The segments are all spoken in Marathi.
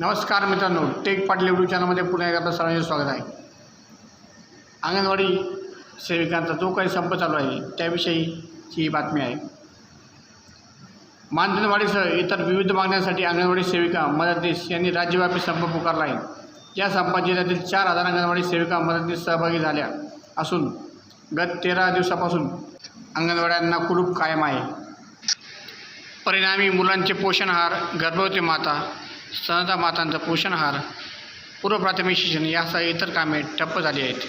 नमस्कार मित्रांनो टेक पाटील युट्यूब चॅनलमध्ये पुन्हा एकदा सर्वांचे स्वागत आहे. अंगणवाडी सेविकांचा जो काही संप चालू आहे त्याविषयीची ही बातमी आहे. मानधनवाढीसह इतर विविध मागण्यांसाठी अंगणवाडी सेविका मदतनीस यांनी राज्यव्यापी संप पुकारला आहे. या संपात जिल्ह्यातील चार हजार अंगणवाडी सेविका मदतनीस सहभागी झाल्या असून गत तेरा दिवसापासून अंगणवाड्यांना कुलूप कायम आहे. परिणामी मुलांचे पोषण आहार गर्भवती माता स्तनदा मातांचा पोषण आहार शिक्षण यासह इतर कामे ठप्प झाली आहेत.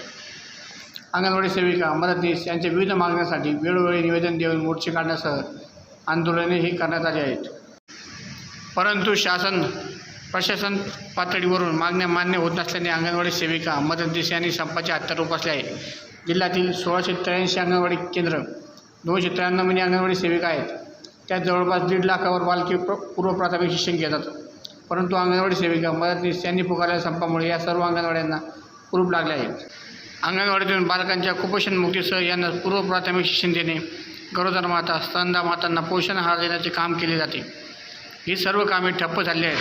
अंगणवाडी सेविका मदतनीस यांच्या विविध मागण्यांसाठी वेळोवेळी निवेदन देऊन मोर्चे काढण्यासह आंदोलनेही करण्यात आली आहेत. परंतु शासन प्रशासन पातळीवरून मागण्या मान्य होत नसल्याने अंगणवाडी सेविका मदतनीस यांनी संपाचे हत्यार उपसले आहे जिल्ह्यातील सोळाशे त्र्याऐंशी अंगणवाडी केंद्र दोनशे त्र्याण्णव मिनी अंगणवाडी सेविका आहेत. त्यात जवळपास दीड लाखावर बालके प्र पूर्व प्राथमिक शिक्षण घेतात. परंतु अंगणवाडी सेविका मदतनीस यांनी पुकारलेल्या संपामुळे या सर्व अंगणवाड्यांना कुरूप लागले आहे. अंगणवाडीतून बालकांच्या कुपोषण मुक्तीसह यांना पूर्व प्राथमिक शिक्षण देणे गरोदर माता स्तनदा मातांना पोषण आहार देण्याचे काम केले जाते. ही सर्व कामे ठप्प झाली आहेत.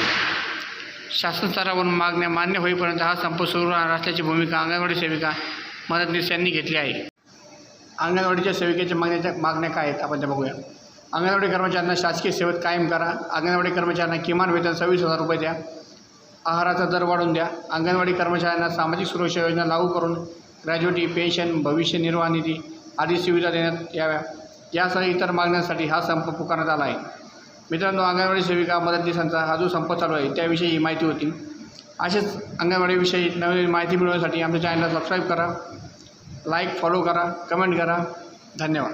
शासन स्तरावरून मागण्या मान्य होईपर्यंत हा संप सुरू राहणार असल्याची भूमिका अंगणवाडी सेविका मदतनीस यांनी घेतली आहे. अंगणवाडीच्या सेविकेच्या मागण्याच्या मागण्या काय आहेत? आपण त्या बघूया. अंगणवाडी कर्मचाऱ्यांना शासकीय सेवेत कायम करा. अंगणवाडी कर्मचाऱ्यांना किमान वेतन सव्वीस हजार रुपये द्या. आहाराचा दर वाढवून द्या. अंगणवाडी कर्मचाऱ्यांना सामाजिक सुरक्षा योजना लागू करून ग्रॅज्युटी पेन्शन भविष्य निर्वाह निधी आदी सुविधा देण्यात याव्या. यासह इतर मागण्यांसाठी हा संप पुकारण्यात आला आहे. मित्रांनो अंगणवाडी सेविका मदतनीसांचा हा जो संप चालू आहे त्याविषयी ही माहिती होती. असेच अंगणवाडीविषयी नवीन माहिती मिळवण्यासाठी आमच्या चॅनलला सबस्क्राईब करा लाईक फॉलो करा कमेंट करा. धन्यवाद.